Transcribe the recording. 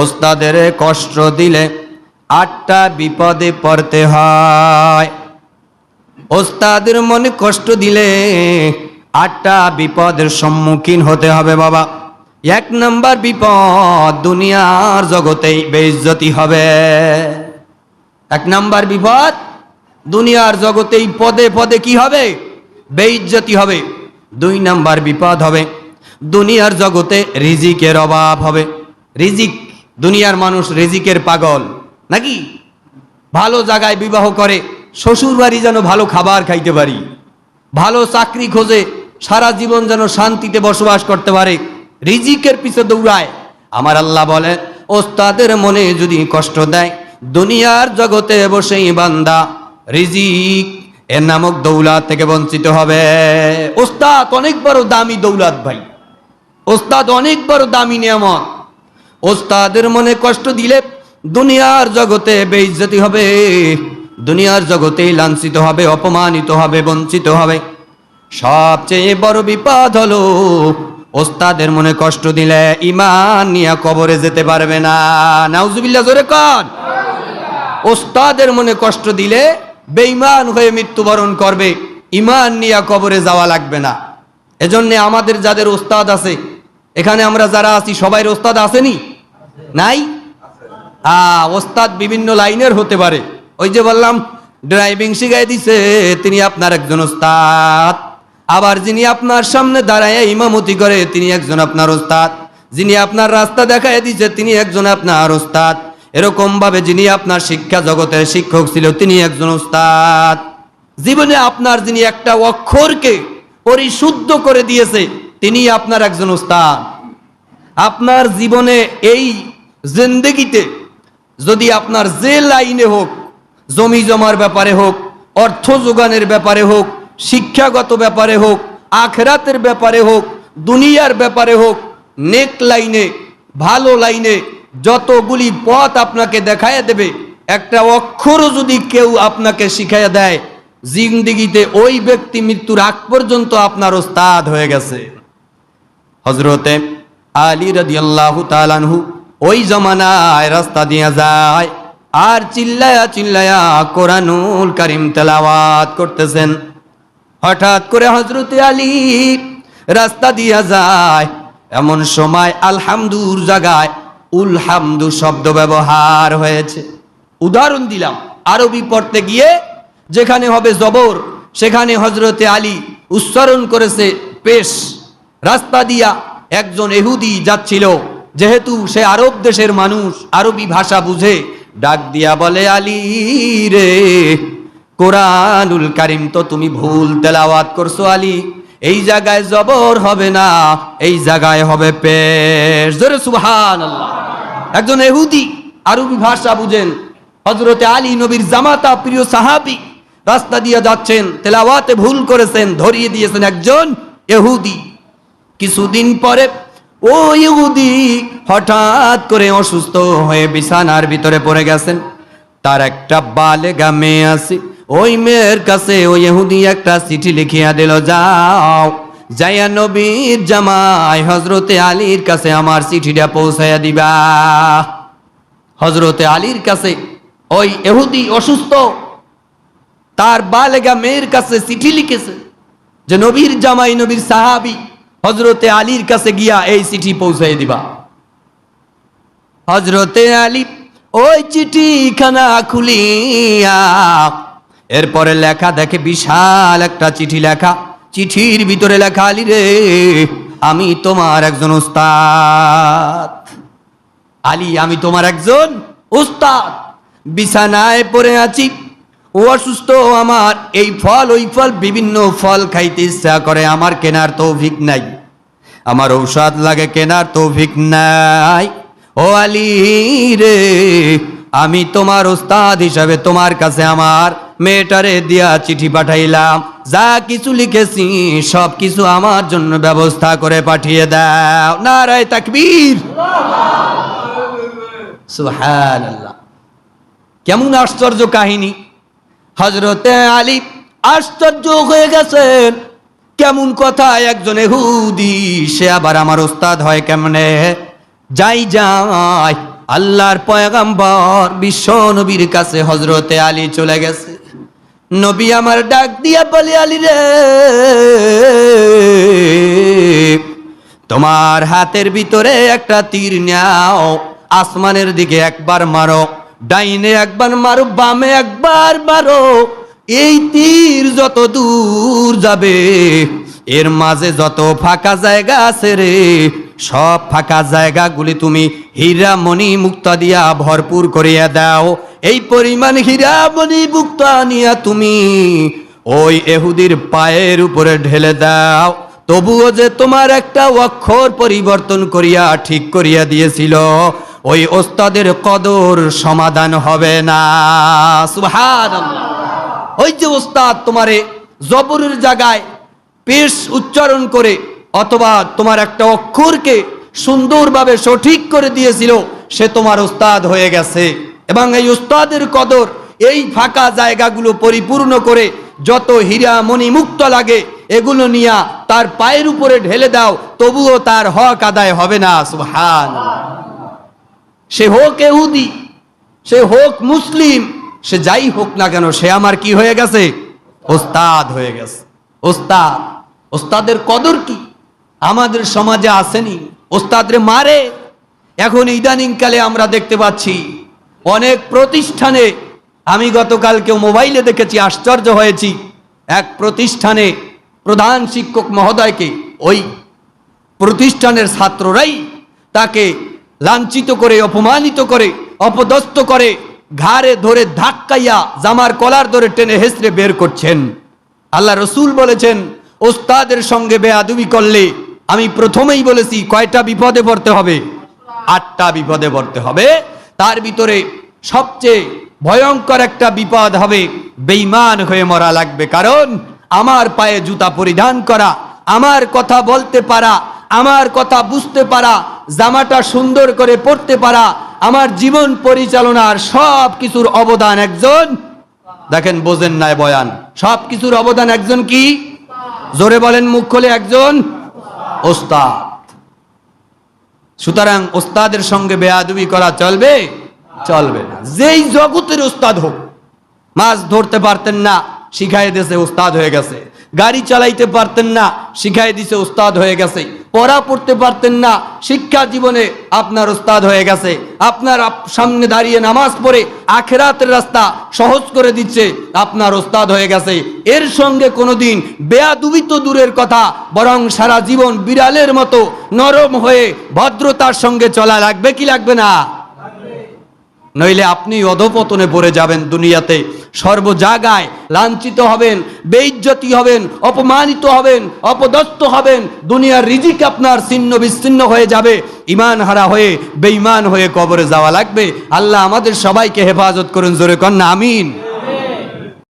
ওস্তাদের কষ্ট দিলে আটটা বিপদে পড়তে হয়। ওস্তাদের মনে কষ্ট দিলে আটটা বিপদের সম্মুখীন হতে হবে বাবা। এক নম্বর বিপদ দুনিয়ার জগতেই বেইজ্জতি হবে। এক নম্বর বিপদ দুনিয়ার জগতেই পদে পদে কি হবে? বেইজ্জতি হবে। দুই নাম্বার বিপদ হবে দুনিয়ার জগতে রিজিকের অভাব হবে। রিজিক দুনিয়ার মানুষ রেজিকের পাগল। নাকি? ভালো জায়গায় বিবাহ করে শ্বশুর বাড়ি যেন ভালো খাবার খাইতে পারি। ভালো চাকরি খোঁজে, সারা জীবন যেন শান্তিতে বসবাস করতে পারে। রিজিকের পিছে দৌড়ায়। আমার আল্লাহ বলে ওস্তাদের মনে যদি কষ্ট দেয়, দুনিয়ার জগতে বসেই বান্দা রিজিক এর নামক দৌলাত থেকে বঞ্চিত হবে। ওস্তাদ অনেক বড় দামি দৌলাত ভাই। ওস্তাদ অনেক বড় দামি নিয়ামত। ওস্তাদের মনে কষ্ট দিলে দুনিয়ার জগতে বেইজ্জতি হবে। দুনিয়ার জগতেই লাঞ্ছিত হবে, অপমানিত হবে, বঞ্চিত হবে। সবচেয়ে বড় বিপদ হলো, ওস্তাদের মনে কষ্ট দিলে ইমান নিয়ে কবরে যেতে পারবে না। নাউজুবিল্লাহ, জোরে কন। ওস্তাদের মনে কষ্ট দিলে বেঈমান হয়ে মৃত্যুবরণ করবে ইমান নিয়ে কবরে যাওয়া লাগবে না। এজন্য আমাদের যাদের ওস্তাদ আছে, এখানে আমরা যারা আছি সবাই ওস্তাদ আসেনি? নাই? ওস্তাদ বিভিন্ন লাইনের হতে পারে। ওই যে বললাম, ড্রাইভিং শিখাই দিছে, তিনি আপনার একজন ওস্তাদ। আবার যিনি আপনার সামনে দাঁড়ায় ইমামতি করে, তিনি একজন আপনার ওস্তাদ। যিনি আপনার রাস্তা দেখায় দিছে, তিনি একজন আপনার ওস্তাদ। এরকম ভাবে যিনি আপনার শিক্ষা জগতের শিক্ষক ছিল, তিনি একজন ওস্তাদ। জীবনে আপনার যিনি একটা অক্ষরকে পরিশুদ্ধ করে দিয়েছে, তিনি আপনার একজন ওস্তাদ। আপনার জীবনে এই জিন্দগিতে যদি আপনার যে লাইনে হোক, জমি জমার ব্যাপারে হোক, অর্থ যোগানের ব্যাপারে হোক, শিক্ষাগত ব্যাপারে হোক, আখরাতের ব্যাপারে হোক, দুনিয়ার ব্যাপারে হোক, নেক লাইনে, ভালো লাইনে যতগুলি পথ আপনাকে দেখায় দেবে, একটা অক্ষরও যদি কেউ আপনাকে শিখাইয়া দেয়, জিন্দিগিতে ওই ব্যক্তি মৃত্যুর আগ পর্যন্ত আপনার ওস্তাদ হয়ে গেছে। হজরতে আলী রাদিয়াল্লাহু তালানহু ওই জমানায় রাস্তা দিয়া যায় আর চিল্লায়া চিল্লায়া কোরআনুল কারিম তেলাওয়াত করতেছেন। হঠাৎ করে হজরতে আলী রাস্তা দিয়া যায়, এমন সময় আলহামদুর জায়গায় উলহামদু শব্দ ব্যবহার হয়েছে। উদাহরণ দিলাম, আরবি পড়তে গিয়ে যেখানে হবে জবর, সেখানে হজরতে আলী উচ্চারণ করেছে, পেশ। রাস্তা দিয়া একজন এহুদি যাচ্ছিল, যেহেতু সে আরব দেশের মানুষ, আরবি ভাষা বুঝে, ডাক দিয়া বলে, আলী রে, কোরআনুল কারিম তো তুমি ভুল তেলাওয়াত করছ আলী। এই জায়গায় জবর হবে না, এই জায়গায় হবে পেশ। জোরে সুবহান একজন এহুদি আরবি ভাষা বুঝেন হজরতে আলী নবীর জামাতা প্রিয় সাহাবি রাস্তা দিয়ে যাচ্ছেন, তেলাওয়াতে ভুল করেছেন, ধরিয়ে দিয়েছেন একজন এহুদি। কিছুদিন পরে ও ইহুদি হঠাৎ করে অসুস্থ হয়ে বিছানার ভিতরে পড়ে গেছেন। তার একটা বালেগা মেয়ে আছে। ওই মেয়ের কাছে ওই ইহুদি একটা চিঠি লিখিয়া দিল, যাও, যাইয়া নবীর জামাই হজরতে আলীর কাছে আমার চিঠিটা পৌঁছাইয়া দিবা। হজরতে আলীর কাছে ওই এহুদি অসুস্থ, তার বালেগা মেয়ের কাছে চিঠি লিখেছে যে, নবীর জামাই, নবীর সাহাবি হজরতে আলীর কাছে গিয়া এই চিঠি পৌঁছাই দিবা। হজরতে আলী ওই চিঠিখানা খুলিয়া এরপরে লেখা দেখে বিশাল একটা চিঠি লেখা। চিঠির ভিতরে লেখা, আলী রে, আমি তোমার একজন উস্তাদ। আলী, আমি তোমার একজন উস্তাদ। বিছানায় পড়ে আছি ও অসুস্থ আমার। এই ফল, ওই ফল বিভিন্ন ফল খাইতে ইচ্ছা করে, আমার কেনার তৌফিক নাই। আমার ঔষধ লাগে, কেনার তৌফিক নাই। ও আলী রে, আমি তোমার ওস্তাদ হিসাবে তোমার কাছে আমার মেয়েটারে দিয়া চিঠি পাঠাইলাম। যা কিছু লিখেছি, সব কিছু আমার জন্য ব্যবস্থা করে পাঠিয়ে দাও। নারায় তাকবীর। সুবহানাল্লাহ। কেমন আশ্চর্য কাহিনী। হজরতে আলী আশ্চর্য হয়ে গেছেন। কেমন কথা একজন এহুদি, সে আবার আমার ওস্তাদ হয় কেমনে? যাই যাই, আল্লাহর পয়গাম্বর, বিশ্ব নবীর কাছে হজরতে আলী চলে গেছে। নবী আমার ডাক দিয়া বলে, আলী রে, তোমার হাতের ভিতরে একটা তীর নাও, আসমানের দিকে একবার মারো। ডাইনে একবার মারো, বামে একবার মারো। এই তীর যত দূর যাবে, এর মাঝে যত ফাঁকা জায়গা আছে রে, সব ফাঁকা জায়গাগুলি তুমি হীরা মণি মুক্তা দিয়া ভরপুর করিয়া দাও। এই পরিমাণ হীরা মণি মুক্তা নিয়া তুমি ওই এহুদির পায়ের উপরে ঢেলে দাও। তবুও যে তোমার একটা অক্ষর পরিবর্তন করিয়া ঠিক করিয়া দিয়েছিল। ওই ওস্তাদের কদর সমাধান হবে না। সুবহানাল্লাহ। ওই যে ওস্তাদ তোমারে জবরের জায়গায় পেশ উচ্চারণ করে অথবা তোমার একটা অক্ষরকে সুন্দরভাবে সঠিক করে দিয়েছিল, সে তোমার ওস্তাদ হয়ে গেছে। এবং এই ওস্তাদের কদর এই ফাঁকা জায়গাগুলো পরিপূর্ণ করে যত হীরা মণি মুক্ত লাগে, এগুলো নিয়া তার পায়ের উপরে ঢেলে দাও, তবুও তার হক আদায় হবে না। সুবহান সে হোক এহুদি সে হোক মুসলিম, সে যাই হোক না কেন, সে আমার কি হয়ে গেছে? ওস্তাদ হয়ে গেছে। ওস্তাদ, ওস্তাদের কদর কি? আমাদের সমাজে আসেনি। ওস্তাদরে মারে। এখন ইদানিং কালে আমরা দেখতে পাচ্ছি, অনেক প্রতিষ্ঠানে, আমি গতকালকে মোবাইলে দেখেছি, আশ্চর্য হয়েছি। এক প্রতিষ্ঠানে প্রধান শিক্ষক মহোদয়কে, ওই প্রতিষ্ঠানের ছাত্ররাই তাকে লাঞ্ছিত করে, অপমানিত করে, অপদস্থ করে, ঘাড়ে ধরে ধাক্কাইয়া জামার কলার ধরে টেনে হেসড়ে বের করছেন। আল্লাহ রসুল বলেছেন, ওস্তাদের সঙ্গে বেয়াদুবি করলে আমি প্রথমেই বলেছি, কয়টা বিপদে পড়তে হবে? আটটা বিপদে পড়তে হবে। তার ভিতরে সবচেয়ে ভয়ঙ্কর একটা বিপদ হবে বেইমান হয়ে মরা লাগবে। কারণ আমার পায়ে জুতা পরিধান করা, আমার কথা বলতে পারা, আমার কথা বুঝতে পারা জামাটা সুন্দর করে পড়তে পারা, আমার জীবন পরিচালনার সব কিছুর অবদান একজন। দেখেন, বোঝেন নাই বয়ান। সব কিছুর অবদান একজন কি? জোরে বলেন, মুখ খোলে একজন। ওস্তাদ। সুতরাং ওস্তাদের সঙ্গে বেয়াদবি করা চলবে? চলবে না। যেই জগতের ওস্তাদ হোক, মাছ ধরতে পারতেন না, শিখাই দিয়েছে ওস্তাদ হয়ে গেছে। গাড়ি চালাইতে পারতেন না, শিখাই দিছে, ওস্তাদ হয়ে গেছে। পড়া পড়তে পারতেন না। শিক্ষা জীবনে আপনার ওস্তাদ হয়ে গেছে। আপনার আপ- সামনে দাঁড়িয়ে নামাজ পড়ে আখেরাতের রাস্তা সহজ করে দিচ্ছে আপনার ওস্তাদ হয়ে গেছে। এর সঙ্গে কোনোদিন বেয়াদুবি তো দূরের কথা, বরং সারা জীবন বিড়ালের মতো নরম হয়ে ভদ্রতার সঙ্গে চলা লাগবে কি লাগবে না? নইলে আপনি অধপতনে পড়ে যাবেন দুনিয়াতে। সর্ব জায়গায় লাঞ্ছিত হবেন, বেইজ্জতি হবেন, অপমানিত হবেন, অপদস্থ হবেন। দুনিয়ার রিজিক আপনার ছিন্ন বিচ্ছিন্ন হয়ে যাবে। ইমান হারা হয়ে, বেঈমান হয়ে কবরে যাওয়া লাগবে। আল্লাহ আমাদের সবাইকে হেফাজত করুন, জোরে কন্যা, আমিন।